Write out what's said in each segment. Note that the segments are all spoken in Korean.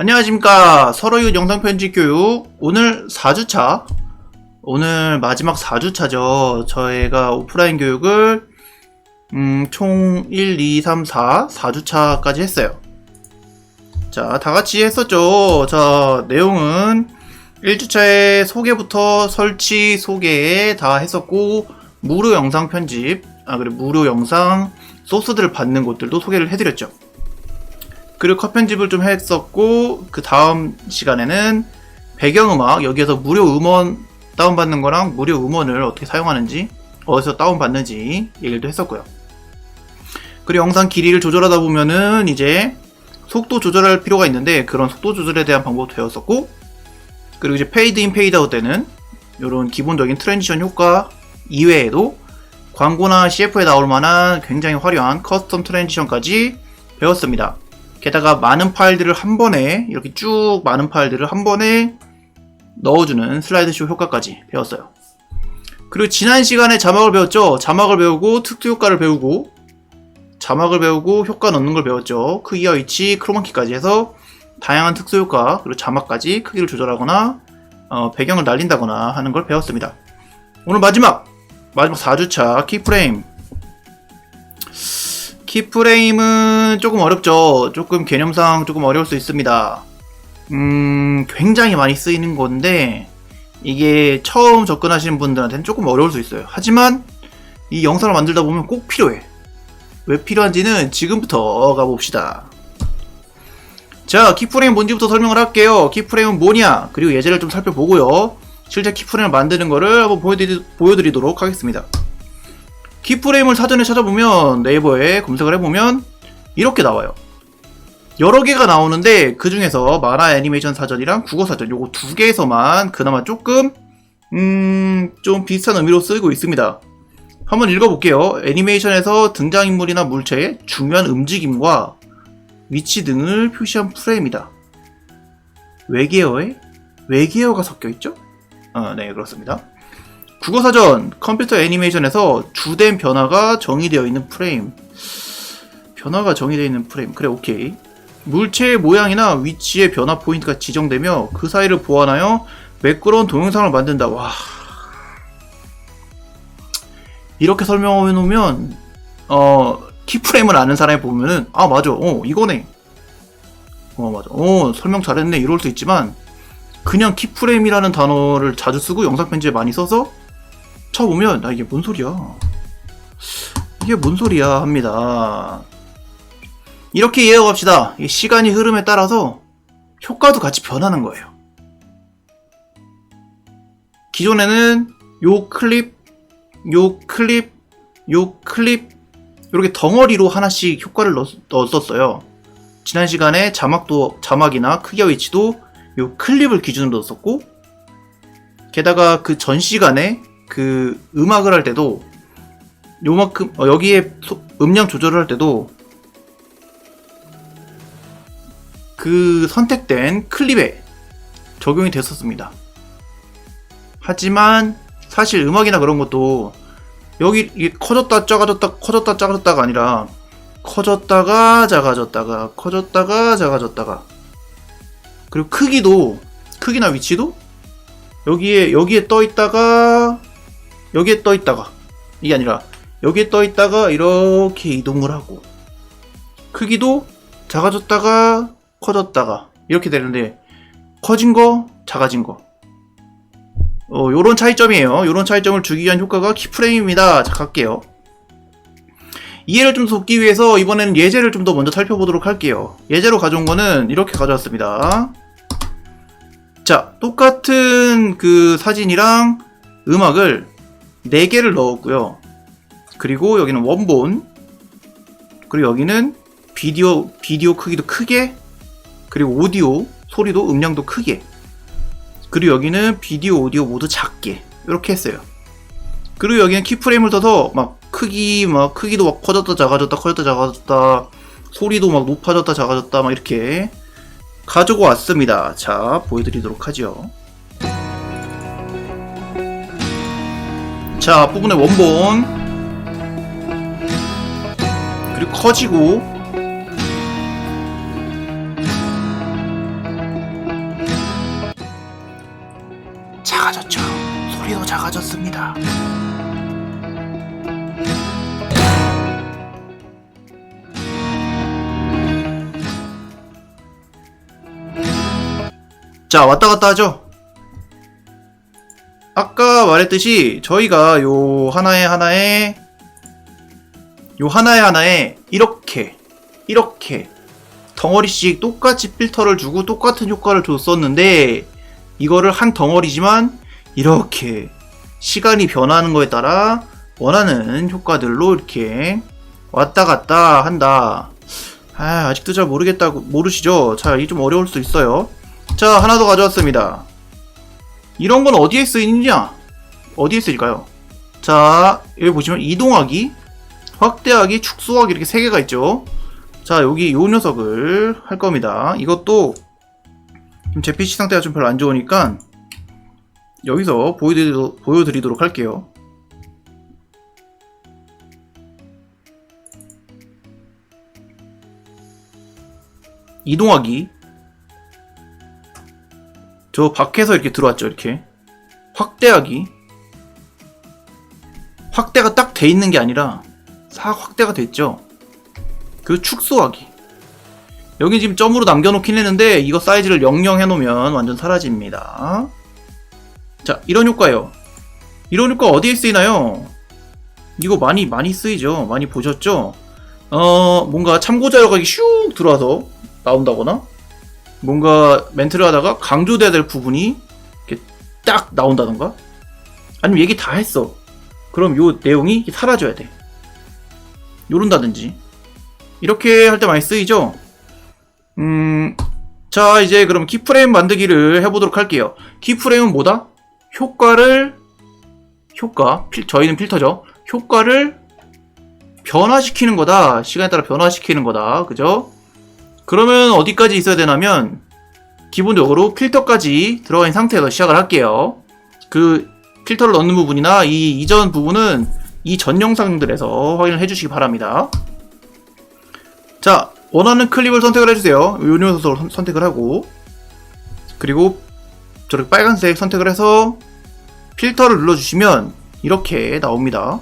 안녕하십니까. 서로유 영상 편집 교육. 오늘 4주차. 오늘 마지막 4주차죠. 저희가 오프라인 교육을 음, 총 1, 2, 3, 4 4주차까지 했어요. 자 다같이 했었죠. 자 내용은 1주차에 소개부터 설치 소개 다 했었고 무료 영상 편집 아 그리고 무료 영상 소스들을 받는 곳들도 소개를 해드렸죠 그리고 컷 편집을 좀 했었고 그 다음 시간에는 배경음악 여기에서 무료 음원 다운받는 거랑 무료 음원을 어떻게 사용하는지 어디서 다운받는지 얘기도 했었고요 그리고 영상 길이를 조절하다 보면은 이제 속도 조절할 필요가 있는데 그런 속도 조절에 대한 방법도 배웠었고 그리고 이제 페이드 인 페이드 아웃 때는 이런 기본적인 트랜지션 효과 이외에도 광고나 CF에 나올 만한 굉장히 화려한 커스텀 트랜지션까지 배웠습니다. 게다가 많은 파일들을 한 번에 이렇게 쭉 많은 파일들을 한 번에 넣어주는 슬라이드쇼 효과까지 배웠어요. 그리고 지난 시간에 자막을 배웠죠. 자막을 배우고 특수 효과를 배우고 자막을 배우고 효과 넣는 걸 배웠죠. 크기와 위치, 크로마키까지 해서 다양한 특수 효과 그리고 자막까지 크기를 조절하거나 어, 배경을 날린다거나 하는 걸 배웠습니다. 오늘 마지막 마지막 4주차 키프레임 키프레임은 조금 어렵죠. 조금 개념상 조금 어려울 수 있습니다. 음, 굉장히 많이 쓰이는 건데, 이게 처음 접근하시는 분들한테는 조금 어려울 수 있어요. 하지만, 이 영상을 만들다 보면 꼭 필요해. 왜 필요한지는 지금부터 가봅시다. 자, 키프레임 뭔지부터 설명을 할게요. 키프레임은 뭐냐? 그리고 예제를 좀 살펴보고요. 실제 키프레임을 만드는 거를 한번 보여드리, 보여드리도록 하겠습니다. 키프레임을 사전에 찾아보면 네이버에 검색을 해보면 이렇게 나와요. 여러 개가 나오는데 그 중에서 만화 애니메이션 사전이랑 국어 사전 요거 두 개에서만 그나마 조금 음 좀 비슷한 의미로 쓰이고 있습니다. 한번 읽어볼게요. 애니메이션에서 등장인물이나 물체의 중요한 움직임과 위치 등을 표시한 프레임이다. 외계어에 외계어가 섞여 있죠? 어, 네 그렇습니다. 국어사전 컴퓨터 애니메이션에서 주된 변화가 정의되어 있는 프레임. 변화가 정의되어 있는 프레임. 그래 오케이. 물체의 모양이나 위치의 변화 포인트가 지정되며 그 사이를 보완하여 매끄러운 동영상을 만든다. 와. 이렇게 설명해 놓으면 어 키프레임을 아는 사람이 보면은 아 맞아. 어 이거네. 어 맞아. 어 설명 잘했네. 이럴 수 있지만 그냥 키프레임이라는 단어를 자주 쓰고 영상 편집에 많이 써서 쳐보면 나 이게 뭔 소리야? 이게 뭔 소리야? 합니다. 이렇게 이해해갑시다. 이 시간이 흐름에 따라서 효과도 같이 변하는 거예요. 기존에는 요 클립 요 클립 요 클립 이렇게 덩어리로 하나씩 효과를 넣, 넣었었어요. 지난 시간에 자막도 자막이나 크기와 위치도 요 클립을 기준으로 넣었었고 게다가 그 전 시간에 그 음악을 할 때도 요만큼 어, 여기에 소- 음량 조절을 할 때도 그 선택된 클립에 적용이 됐었습니다. 하지만 사실 음악이나 그런 것도 여기 커졌다 작아졌다 커졌다 작아졌다가 아니라 커졌다가 작아졌다가 커졌다가 작아졌다가 그리고 크기도 크기나 위치도 여기에 여기에 떠 있다가 여기에 떠 있다가 이게 아니라 여기에 떠 있다가 이렇게 이동을 하고 크기도 작아졌다가 커졌다가 이렇게 되는데 커진 거 작아진 거. 어, 요런 차이점이에요. 요런 차이점을 주기 위한 효과가 키프레임입니다. 자 갈게요. 이해를 좀 돕기 위해서 이번에는 예제를 좀 더 먼저 살펴보도록 할게요. 예제로 가져온 거는 이렇게 가져왔습니다. 자 똑같은 그 사진이랑 음악을 4개를 넣었고요. 그리고 여기는 원본. 그리고 여기는 비디오, 비디오 크기도 크게. 그리고 오디오, 소리도 음량도 크게. 그리고 여기는 비디오, 오디오 모두 작게. 이렇게 했어요. 그리고 여기는 키프레임을 써서 막 크기, 막 크기도 막 커졌다, 작아졌다, 커졌다, 작아졌다. 소리도 막 높아졌다, 작아졌다, 막 이렇게 가지고 왔습니다. 자, 보여드리도록 하죠. 자 부분의 원본. 그리고 커지고. 작아졌죠. 소리도 작아졌습니다. 자 왔다갔다 하죠? 아까 말했듯이 저희가 요 하나에 하나에 요 하나에 하나에 이렇게 이렇게 덩어리씩 똑같이 필터를 주고 똑같은 효과를 줬었는데 이거를 한 덩어리지만 이렇게 시간이 변하는 거에 따라 원하는 효과들로 이렇게 왔다 갔다 한다. 아, 아직도 잘 모르겠다고 모르시죠? 자, 이게 좀 어려울 수 있어요. 자, 하나 더 가져왔습니다. 이런 건 어디에 쓰이느냐? 어디에 쓰일까요? 자, 여기 보시면 이동하기, 확대하기, 축소하기 이렇게 세 개가 있죠. 자, 여기 요 녀석을 할 겁니다. 이것도 제 PC 상태가 좀 별로 안 좋으니까 여기서 보여드리도록, 보여드리도록 할게요. 이동하기. 저 밖에서 이렇게 들어왔죠, 이렇게. 확대하기. 확대가 딱 돼 있는 게 아니라 싹 확대가 됐죠. 그 축소하기. 여기 지금 점으로 남겨놓긴 했는데 이거 사이즈를 00 해놓으면 완전 사라집니다. 자, 이런 효과요. 이런 효과 어디에 쓰이나요? 이거 많이 많이 쓰이죠. 많이 보셨죠? 어, 뭔가 참고 자료가 슉 들어와서 나온다거나 뭔가 멘트를 하다가 강조돼야 될 부분이 이렇게 딱 나온다던가 아니면 얘기 다 했어. 그럼 요 내용이 사라져야 돼. 요런다든지 이렇게 할 때 많이 쓰이죠? 음, 자 이제 그럼 키프레임 만들기를 해보도록 할게요. 키프레임은 뭐다? 효과를 효과 필, 저희는 필터죠. 효과를 변화시키는 거다. 시간에 따라 변화시키는 거다. 그죠? 그러면 어디까지 있어야 되냐면 기본적으로 필터까지 들어가 있는 상태에서 시작을 할게요. 그 필터를 넣는 부분이나 이 이전 부분은 이 전 영상들에서 확인을 해주시기 바랍니다. 자, 원하는 클립을 선택을 해주세요. 요 녀석을 선택을 하고 그리고 저렇게 빨간색 선택을 해서 필터를 눌러주시면 이렇게 나옵니다.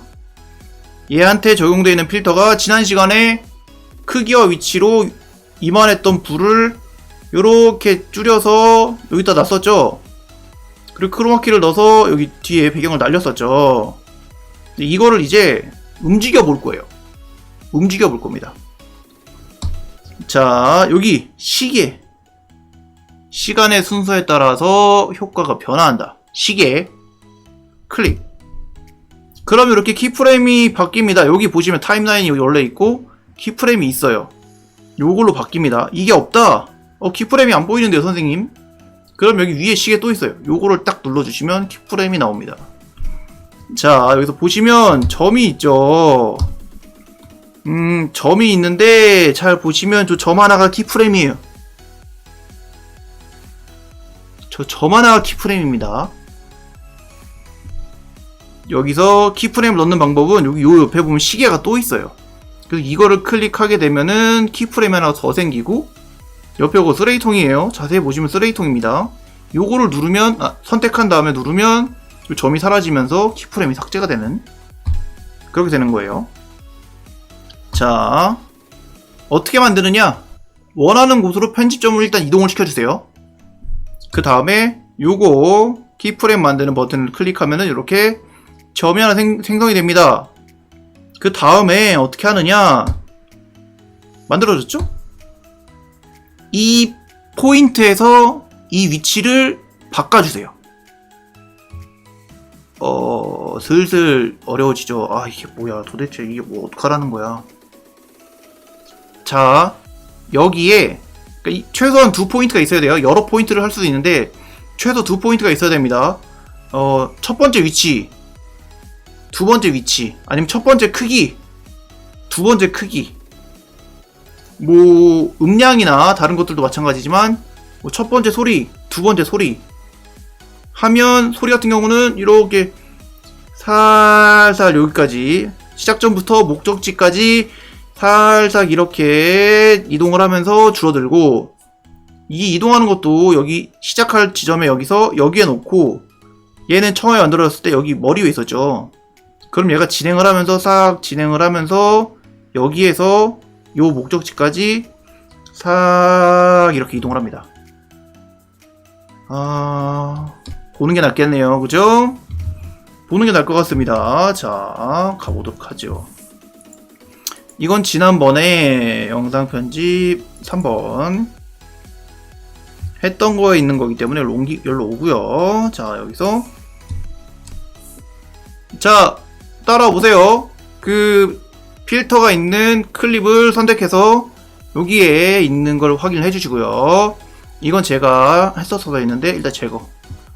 얘한테 적용되어 있는 필터가 지난 시간에 크기와 위치로 이만했던 불을 이렇게 줄여서 여기다 놨었죠. 그리고 크로마키를 넣어서 여기 뒤에 배경을 날렸었죠. 이거를 이제 움직여 볼 거예요. 움직여 볼 겁니다. 자, 여기 시계. 시간의 순서에 따라서 효과가 변화한다. 시계. 클릭. 그럼 이렇게 키프레임이 바뀝니다. 여기 보시면 타임라인이 원래 있고 키프레임이 있어요. 요걸로 바뀝니다. 이게 없다. 어, 키프레임이 안 보이는데요, 선생님? 그럼 여기 위에 시계 또 있어요. 요거를 딱 눌러주시면 키프레임이 나옵니다. 자, 여기서 보시면 점이 있죠. 음, 점이 있는데 잘 보시면 저 점 하나가 키프레임이에요. 저 점 하나가 키프레임입니다. 여기서 키프레임 넣는 방법은 여기 요 옆에 보면 시계가 또 있어요. 그래서 이거를 클릭하게 되면은 키프레임 하나 더 생기고 옆에 거 쓰레기통이에요. 자세히 보시면 쓰레기통입니다. 요거를 누르면 아, 선택한 다음에 누르면 요 점이 사라지면서 키프레임이 삭제가 되는 그렇게 되는 거예요. 자 어떻게 만드느냐 원하는 곳으로 편집점을 일단 이동을 시켜주세요. 그 다음에 요거 키프레임 만드는 버튼을 클릭하면은 이렇게 점이 하나 생, 생성이 됩니다. 그 다음에 어떻게 하느냐 만들어졌죠? 이 포인트에서 이 위치를 바꿔주세요. 어, 슬슬 어려워지죠. 아, 이게 뭐야. 도대체 이게 뭐 어떡하라는 거야. 자, 여기에 그러니까 이- 최소한 두 포인트가 있어야 돼요. 여러 포인트를 할 수도 있는데 최소 두 포인트가 있어야 됩니다. 어, 첫 번째 위치, 두 번째 위치, 아니면 첫 번째 크기, 두 번째 크기. 뭐 음량이나 다른 것들도 마찬가지지만 뭐 첫 번째 소리, 두 번째 소리 하면 소리 같은 경우는 이렇게 살살 여기까지 시작점부터 목적지까지 살살 이렇게 이동을 하면서 줄어들고 이 이동하는 것도 여기 시작할 지점에 여기서 여기에 놓고 얘는 처음에 만들어졌을 때 여기 머리 위에 있었죠. 그럼 얘가 진행을 하면서 싹 진행을 하면서 여기에서 요 목적지까지 싹 이렇게 이동을 합니다. 아, 보는 게 낫겠네요. 그죠? 보는 게 나을 것 같습니다. 자, 가보도록 하죠. 이건 지난번에 영상 편집 3번 했던 거에 있는 거기 때문에 롱기 열로 오고요. 자, 여기서 자, 따라오세요. 그 필터가 있는 클립을 선택해서 여기에 있는 걸 확인해 주시고요. 이건 제가 했었어야 했는데 일단 제거.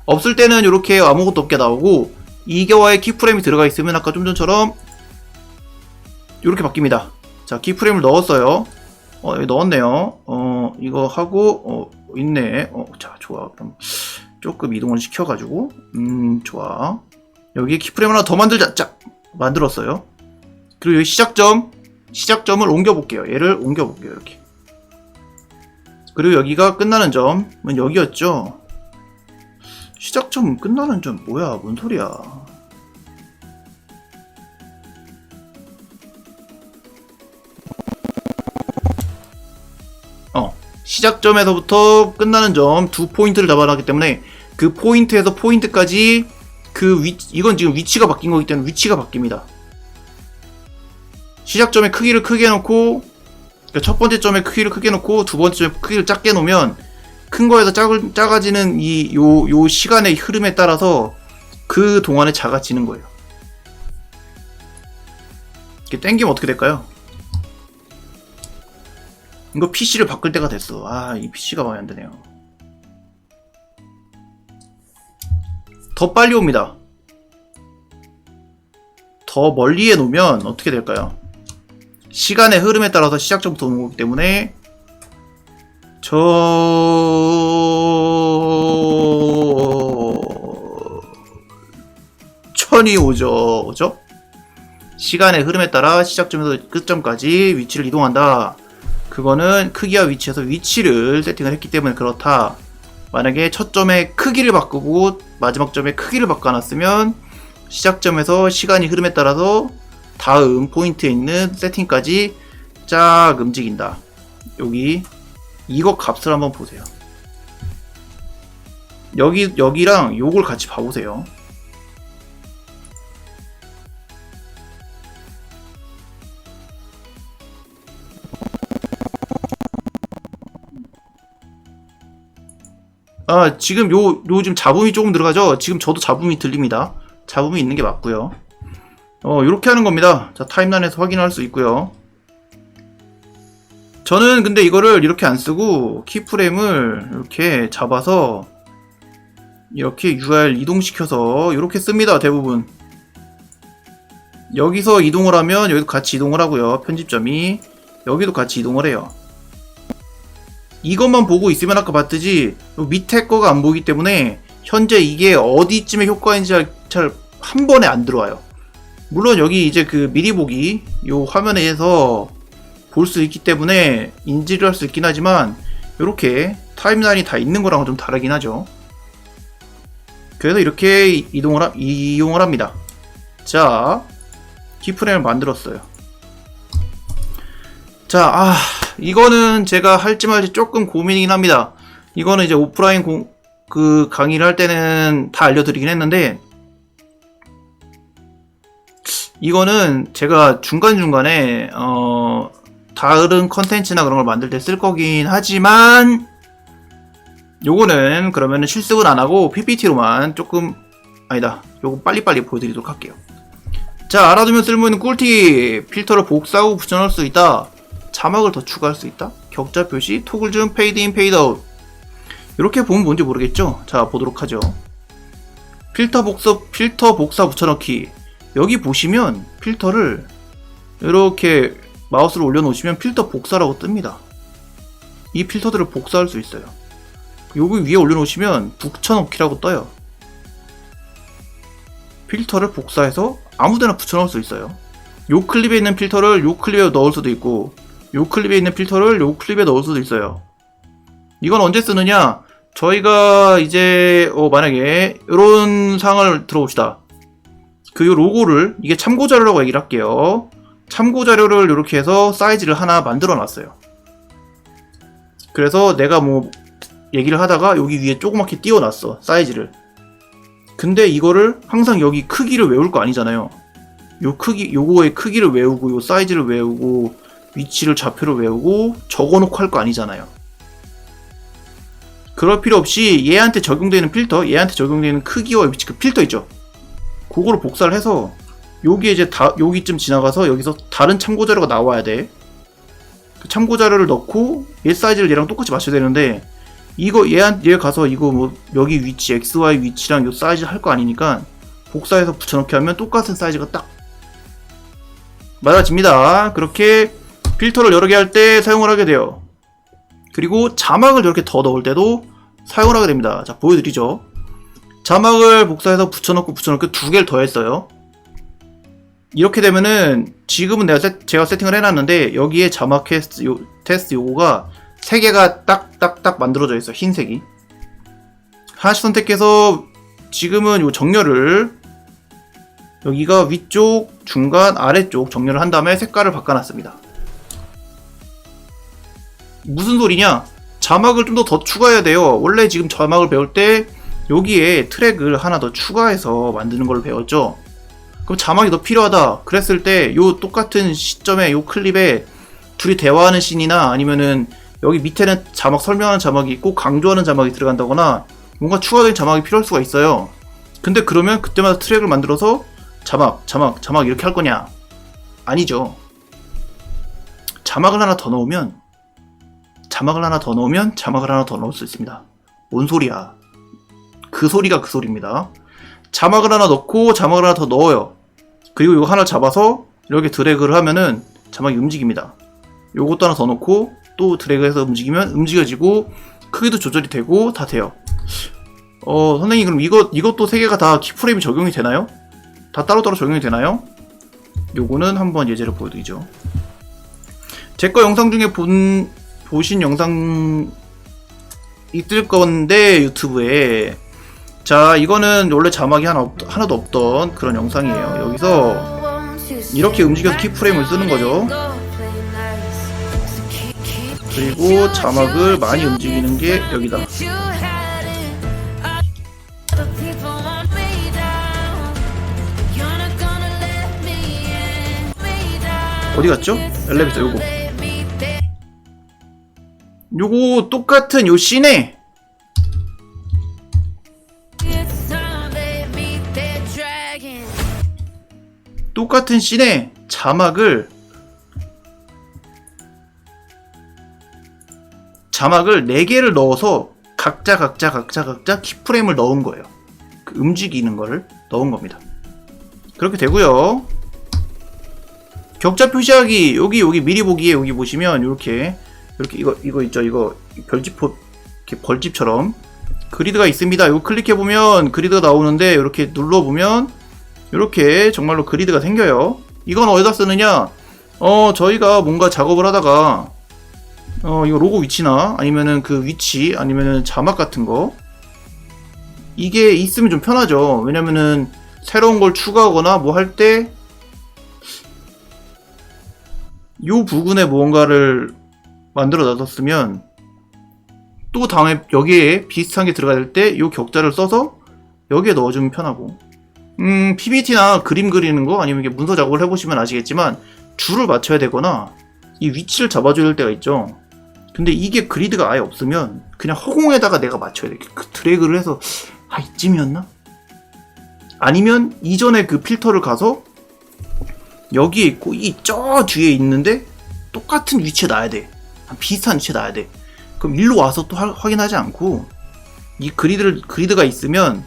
없을 때는 이렇게 아무것도 없게 나오고 2개와의 키프레임이 들어가 있으면 아까 좀 전처럼 이렇게 바뀝니다. 자, 키프레임을 넣었어요. 어, 여기 넣었네요. 어, 이거 하고, 어, 있네. 어, 자, 좋아. 그럼 조금 이동을 시켜가지고, 음, 좋아. 여기에 키프레임 하나 더 만들자. 자, 만들었어요. 그리고 여기 시작점, 시작점을 옮겨볼게요. 얘를 옮겨볼게요. 이렇게. 그리고 여기가 끝나는 점은 여기였죠. 시작점 끝나는 점 뭐야? 뭔 소리야? 어, 시작점에서부터 끝나는 점 두 포인트를 잡아놨기 때문에 그 포인트에서 포인트까지 그 위, 이건 지금 위치가 바뀐 거기 때문에 위치가 바뀝니다. 시작점의 크기를 크게 놓고 그러니까 첫 번째 점의 크기를 크게 놓고 두 번째 점의 크기를 작게 놓으면 큰 거에서 작, 작아지는 이 요 요 시간의 흐름에 따라서 그 동안에 작아지는 거예요. 이렇게 땡기면 어떻게 될까요? 이거 PC를 바꿀 때가 됐어. 아, 이 PC가 마음에 안 드네요. 더 빨리 옵니다. 더 멀리에 놓으면 어떻게 될까요? 시간의 흐름에 따라서 시작점부터 오는 거기 때문에 저 천이 오죠, 오죠? 시간의 흐름에 따라 시작점에서 끝점까지 위치를 이동한다. 그거는 크기와 위치에서 위치를 세팅을 했기 때문에 그렇다. 만약에 첫 점의 크기를 바꾸고 마지막 점의 크기를 바꿔놨으면 시작점에서 시간이 흐름에 따라서 다음 포인트에 있는 세팅까지 쫙 움직인다. 여기 이거 값을 한번 보세요. 여기 여기랑 요걸 같이 봐보세요. 아 지금 요 요 지금 잡음이 조금 들어가죠? 지금 저도 잡음이 들립니다. 잡음이 있는 게 맞고요. 어 이렇게 하는 겁니다. 자 타임라인에서 확인할 수 있고요. 저는 근데 이거를 이렇게 안 쓰고 키프레임을 이렇게 잡아서 이렇게 UR 이동시켜서 이렇게 씁니다 대부분 여기서 이동을 하면 여기도 같이 이동을 하고요 편집점이 여기도 같이 이동을 해요 이것만 보고 있으면 아까 봤듯이 밑에 거가 안 보이기 때문에 현재 이게 어디쯤에 효과인지 잘 한 번에 안 들어와요 물론 여기 이제 그 미리 보기 요 화면에서 볼 수 있기 때문에 인지를 할 수 있긴 하지만 이렇게 타임라인이 다 있는 거랑은 좀 다르긴 하죠. 그래서 이렇게 이동을 하, 이용을 합니다. 자, 키프레임을 만들었어요. 자, 아, 이거는 제가 할지 말지 조금 고민이긴 합니다. 이거는 이제 오프라인 공, 그 강의를 할 때는 다 알려드리긴 했는데, 이거는 제가 중간중간에, 어, 다른 컨텐츠나 그런 걸 만들 때 쓸 거긴 하지만 요거는 그러면은 실습은 안 하고 PPT로만 조금 아니다. 요거 빨리빨리 보여드리도록 할게요. 자 알아두면 쓸모있는 꿀팁. 필터를 복사하고 붙여넣을 수 있다 자막을 더 추가할 수 있다 격자 표시 토글 중 페이드 인 페이드 아웃 이렇게 보면 뭔지 모르겠죠 자 보도록 하죠 필터 복사 필터 복사 붙여넣기 여기 보시면 필터를 이렇게 마우스를 올려놓으시면 필터 복사라고 뜹니다. 이 필터들을 복사할 수 있어요. 여기 위에 올려놓으시면 붙여넣기라고 떠요. 필터를 복사해서 아무데나 붙여넣을 수 있어요. 요 클립에 있는 필터를 요 클립에 넣을 수도 있고 요 클립에 있는 필터를 요 클립에 넣을 수도 있어요. 이건 언제 쓰느냐? 저희가 이제 어, 만약에 이런 상황을 들어봅시다. 그 로고를 이게 참고 자료라고 얘기를 할게요. 참고 자료를 이렇게 해서 사이즈를 하나 만들어 놨어요. 그래서 내가 뭐 얘기를 하다가 여기 위에 조그맣게 띄워놨어 사이즈를. 근데 이거를 항상 여기 크기를 외울 거 아니잖아요. 요 크기, 요거의 크기를 외우고 요 사이즈를 외우고 위치를 좌표를 외우고 적어놓고 할 거 아니잖아요. 그럴 필요 없이 얘한테 적용되는 필터, 얘한테 적용되는 크기와 위치 그 필터 있죠. 그거를 복사를 해서 여기 이제 다 여기쯤 지나가서 여기서 다른 참고 자료가 나와야 돼. 그 참고 자료를 넣고 얘 사이즈를 얘랑 똑같이 맞춰야 되는데 이거 얘한 얘 가서 이거 뭐 여기 위치 x y 위치랑 요 사이즈 할 거 아니니까 복사해서 붙여넣기 하면 똑같은 사이즈가 딱 맞아집니다. 그렇게 필터를 여러 개 할 때 사용을 하게 돼요. 그리고 자막을 이렇게 더 넣을 때도 사용을 하게 됩니다. 자, 보여드리죠. 자막을 복사해서 붙여넣고 붙여넣고 두 개를 더 했어요. 이렇게 되면은 지금은 내가 세- 제가 세팅을 해놨는데 여기에 자막 테스트, 요, 테스트 요거가 세 개가 딱딱딱 만들어져 있어 흰색이. 하나씩 선택해서 지금은 요 정렬을 여기가 위쪽, 중간, 아래쪽 정렬을 한 다음에 색깔을 바꿔놨습니다. 무슨 소리냐? 자막을 좀 더 더 추가해야 돼요. 원래 지금 자막을 배울 때 여기에 트랙을 하나 더 추가해서 만드는 걸 배웠죠. 그럼 자막이 더 필요하다. 그랬을 때 요 똑같은 시점에 요 클립에 둘이 대화하는 씬이나 아니면은 여기 밑에는 자막 설명하는 자막이 있고 강조하는 자막이 들어간다거나 뭔가 추가된 자막이 필요할 수가 있어요. 근데 그러면 그때마다 트랙을 만들어서 자막, 자막, 자막 이렇게 할 거냐? 아니죠. 자막을 하나 더 넣으면 자막을 하나 더 넣으면 자막을 하나 더 넣을 수 있습니다. 뭔 소리야? 그 소리가 그 소리입니다. 자막을 하나 넣고 자막을 하나 더 넣어요. 그리고 이거 하나 잡아서 이렇게 드래그를 하면은 자막이 움직입니다. 요것도 하나 더 넣고 또 드래그해서 움직이면 움직여지고 크기도 조절이 되고 다 돼요. 어 선생님 그럼 이거 이것도 세 개가 다 키프레임이 적용이 되나요? 다 따로따로 적용이 되나요? 요거는 한번 예제를 보여드리죠. 제 거 영상 중에 본 보신 영상 있을 건데 유튜브에 자 이거는 원래 자막이 하나 없, 하나도 없던 그런 영상이에요. 여기서 이렇게 움직여서 키프레임을 쓰는 거죠. 그리고 자막을 많이 움직이는 게 여기다. 어디 갔죠? 엘리베이터 요거. 요거 똑같은 요 씬에 똑같은 씬에 자막을 자막을 4개를 넣어서 각자 각자 각자 각자 키프레임을 넣은 거예요. 그 움직이는 거를 넣은 겁니다. 그렇게 되고요. 격자 표시하기 여기 여기 미리 보기에 여기 보시면 이렇게 이렇게 이거 이거 있죠 이거 별집포 이렇게 벌집처럼 그리드가 있습니다. 이거 클릭해 보면 그리드가 나오는데 이렇게 눌러 보면 이렇게 정말로 그리드가 생겨요. 이건 어디다 쓰느냐? 어 저희가 뭔가 작업을 하다가 어 이거 로고 위치나 아니면은 그 위치 아니면은 자막 같은 거 이게 있으면 좀 편하죠. 왜냐면은 새로운 걸 추가하거나 뭐 할때요 부분에 무언가를 만들어 놔뒀으면 또 다음에 여기에 비슷한 게 들어가야 될때요 격자를 써서 여기에 넣어주면 편하고 음 PPT나 그림 그리는 거 아니면 이게 문서 작업을 해보시면 아시겠지만 줄을 맞춰야 되거나 이 위치를 잡아줘야 될 때가 있죠 근데 이게 그리드가 아예 없으면 그냥 허공에다가 내가 맞춰야 돼그 드래그를 해서 아 이쯤이었나? 아니면 이전에 그 필터를 가서 여기에 있고 이 저 뒤에 있는데 똑같은 위치에 놔야 돼. 비슷한 위치에 놔야 돼. 그럼 일로 와서 또 하- 확인하지 않고 이 그리드를 그리드가 있으면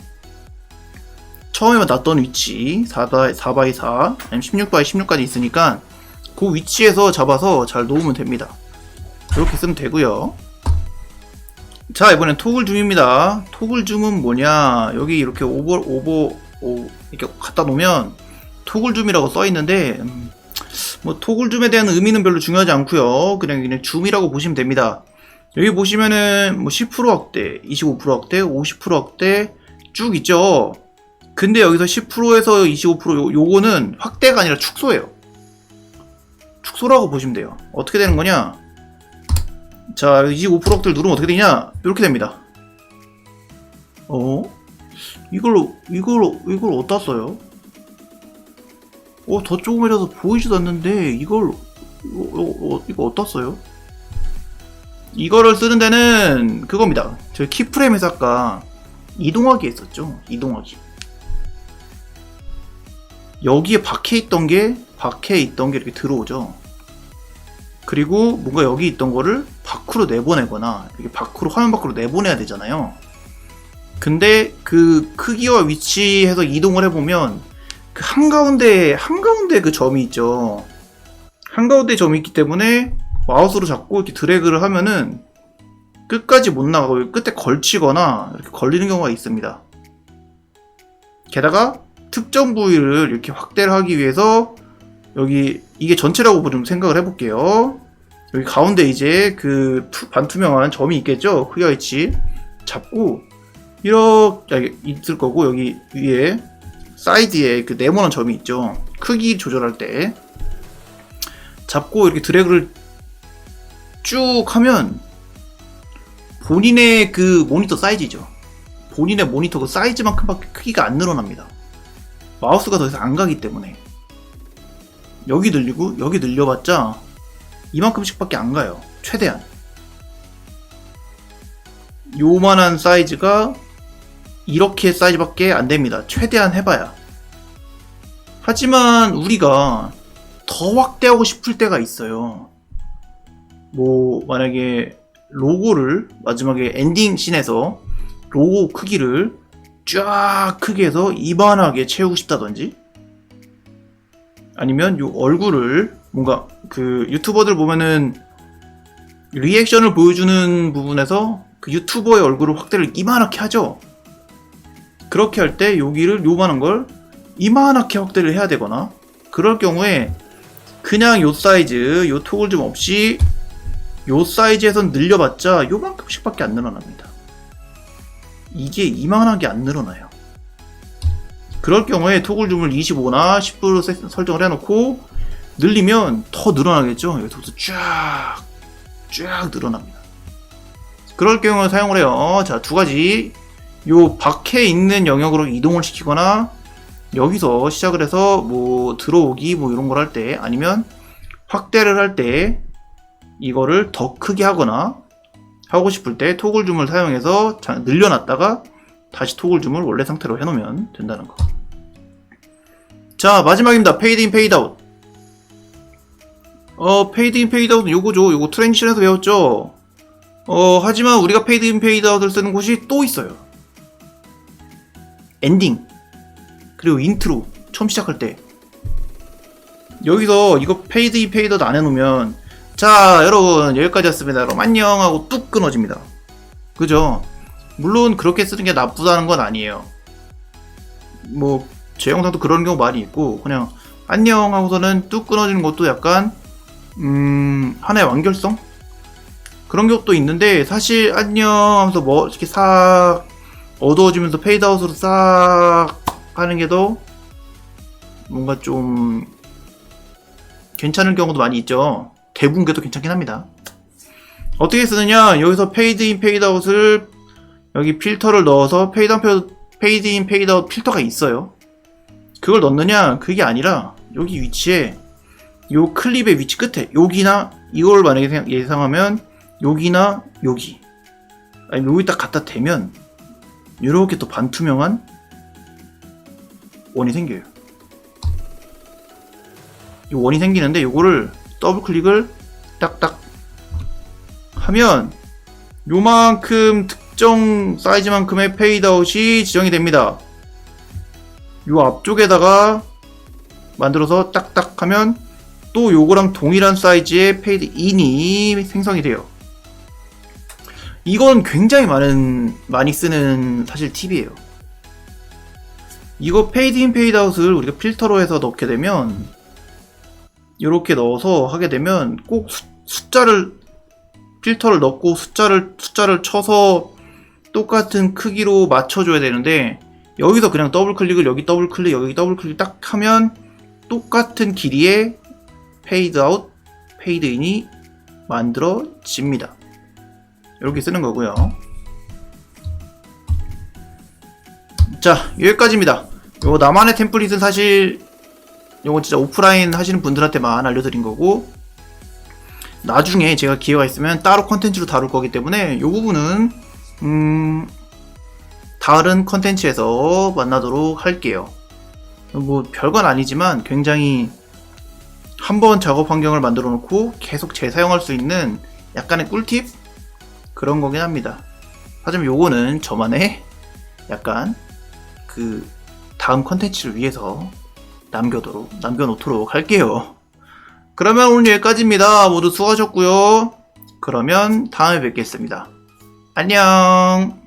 처음에 놨던 위치 4x 4x4 아니면 16x 16까지 있으니까 그 위치에서 잡아서 잘 놓으면 됩니다. 이렇게 쓰면 되고요. 자 이번엔 토글 줌입니다. 토글 줌은 뭐냐? 여기 이렇게 오버 오버 오, 이렇게 갖다 놓으면 토글 줌이라고 써 있는데 음, 뭐 토글 줌에 대한 의미는 별로 중요하지 않고요. 그냥 그냥 줌이라고 보시면 됩니다. 여기 보시면은 뭐 10% 확대, 25% 확대, 50% 확대 쭉 있죠. 근데 여기서 10%에서 25% 요, 요거는 확대가 아니라 축소예요. 축소라고 보시면 돼요. 어떻게 되는 거냐? 자, 25% 확대를 누르면 어떻게 되냐? 이렇게 됩니다. 어? 이걸로 이걸 이걸 어디다 써요? 어, 더 조금이라도 보이지도 않는데 이걸 이거, 이거, 이거 어디다 써요? 이거를 쓰는 데는 그겁니다. 저희 키프레임에서 아까 이동하기 했었죠. 이동하기. 여기에 박혀 있던 게 박혀 있던 게 이렇게 들어오죠. 그리고 뭔가 여기 있던 거를 밖으로 내보내거나 이렇게 밖으로 화면 밖으로 내보내야 되잖아요. 근데 그 크기와 위치해서 이동을 해보면 그 한가운데 한가운데 그 점이 있죠. 한가운데 점이 있기 때문에 마우스로 잡고 이렇게 드래그를 하면은 끝까지 못 나가고 끝에 걸치거나 이렇게 걸리는 경우가 있습니다. 게다가 특정 부위를 이렇게 확대를 하기 위해서 여기 이게 전체라고 좀 생각을 해볼게요. 여기 가운데 이제 그 투- 반투명한 점이 있겠죠? 흑야 위치 잡고 이렇게 아, 있을 거고 여기 위에 사이드에 그 네모난 점이 있죠. 크기 조절할 때 잡고 이렇게 드래그를 쭉 하면 본인의 그 모니터 사이즈죠. 본인의 모니터 그 사이즈만큼밖에 크기가 안 늘어납니다. 마우스가 더 이상 안 가기 때문에 여기 늘리고 여기 늘려봤자 이만큼씩밖에 안 가요. 최대한 요만한 사이즈가 이렇게 사이즈밖에 안 됩니다. 최대한 해봐야. 하지만 우리가 더 확대하고 싶을 때가 있어요. 뭐 만약에 로고를 마지막에 엔딩 씬에서 로고 크기를 쫙 크게 해서 이만하게 채우고 싶다든지 아니면 요 얼굴을 뭔가 그 유튜버들 보면은 리액션을 보여주는 부분에서 그 유튜버의 얼굴을 확대를 이만하게 하죠. 그렇게 할 때 여기를 요만한 걸 이만하게 확대를 해야 되거나 그럴 경우에 그냥 요 사이즈 요 톡을 좀 없이 요 사이즈에선 늘려봤자 요만큼씩 밖에 안 늘어납니다. 이게 이만하게 안 늘어나요. 그럴 경우에 토글 줌을 25나 10% 세- 설정을 해놓고 늘리면 더 늘어나겠죠. 여기서부터 쫙, 쫙 늘어납니다. 그럴 경우에 사용을 해요. 자, 두 가지. 요 밖에 있는 영역으로 이동을 시키거나 여기서 시작을 해서 뭐 들어오기 뭐 이런 걸 할 때 아니면 확대를 할 때 이거를 더 크게 하거나 하고 싶을 때 토글 줌을 사용해서 자- 늘려놨다가 다시 토글 줌을 원래 상태로 해놓으면 된다는 거. 자 마지막입니다. 페이드 인 페이드 아웃. 어 페이드 인 페이드 아웃은 요거죠. 요거 트랜지션에서 배웠죠. 어 하지만 우리가 페이드 인 페이드 아웃을 쓰는 곳이 또 있어요. 엔딩 그리고 인트로 처음 시작할 때 여기서 이거 페이드 인 페이드 안 해놓으면 자 여러분 여기까지였습니다. 그럼 안녕 하고 뚝 끊어집니다. 그죠? 물론 그렇게 쓰는 게 나쁘다는 건 아니에요. 뭐 제 영상도 그런 경우 많이 있고 그냥 안녕 하고서는 뚝 끊어지는 것도 약간 음 하나의 완결성 그런 것도 있는데 사실 안녕 하면서 뭐 이렇게 싹 어두워지면서 페이드아웃으로 싹 하는 게 더 뭔가 좀 괜찮은 경우도 많이 있죠. 대부분 게도 괜찮긴 합니다. 어떻게 쓰느냐 여기서 페이드인 페이드아웃을 여기 필터를 넣어서 페이드인 페이드인 페이드아웃 필터가 있어요. 그걸 넣느냐 그게 아니라 여기 위치에 요 클립의 위치 끝에 여기나 이걸 만약에 생- 예상하면 여기나 여기 아니 여기 딱 갖다 대면 이렇게 또 반투명한 원이 생겨요. 이 원이 생기는데 요거를 더블 클릭을 딱딱 하면 요만큼 특정 사이즈만큼의 페이드아웃이 지정이 됩니다. 요 앞쪽에다가 만들어서 딱딱 하면 또 요거랑 동일한 사이즈의 페이드 인이 생성이 돼요. 이건 굉장히 많은 많이 쓰는 사실 팁이에요. 이거 페이드 인 페이드 아웃을 우리가 필터로 해서 넣게 되면 이렇게 넣어서 하게 되면 꼭 수- 숫자를 필터를 넣고 숫자를 숫자를 쳐서 똑같은 크기로 맞춰줘야 되는데 여기서 그냥 더블 클릭을 여기 더블 클릭 여기 더블 클릭 딱 하면 똑같은 길이의 페이드 아웃, 페이드 인이 만들어집니다. 이렇게 쓰는 거고요. 자, 여기까지입니다. 요 나만의 템플릿은 사실 요거 진짜 오프라인 하시는 분들한테만 알려드린 거고 나중에 제가 기회가 있으면 따로 컨텐츠로 다룰 거기 때문에 요 부분은 음 다른 컨텐츠에서 만나도록 할게요. 뭐 별건 아니지만 굉장히 한 번 작업 환경을 만들어 놓고 계속 재사용할 수 있는 약간의 꿀팁 그런 거긴 합니다. 하지만 요거는 저만의 약간 그 다음 컨텐츠를 위해서 남겨도록 남겨놓도록 할게요. 그러면 오늘 여기까지입니다. 모두 수고하셨고요. 그러면 다음에 뵙겠습니다. 안녕.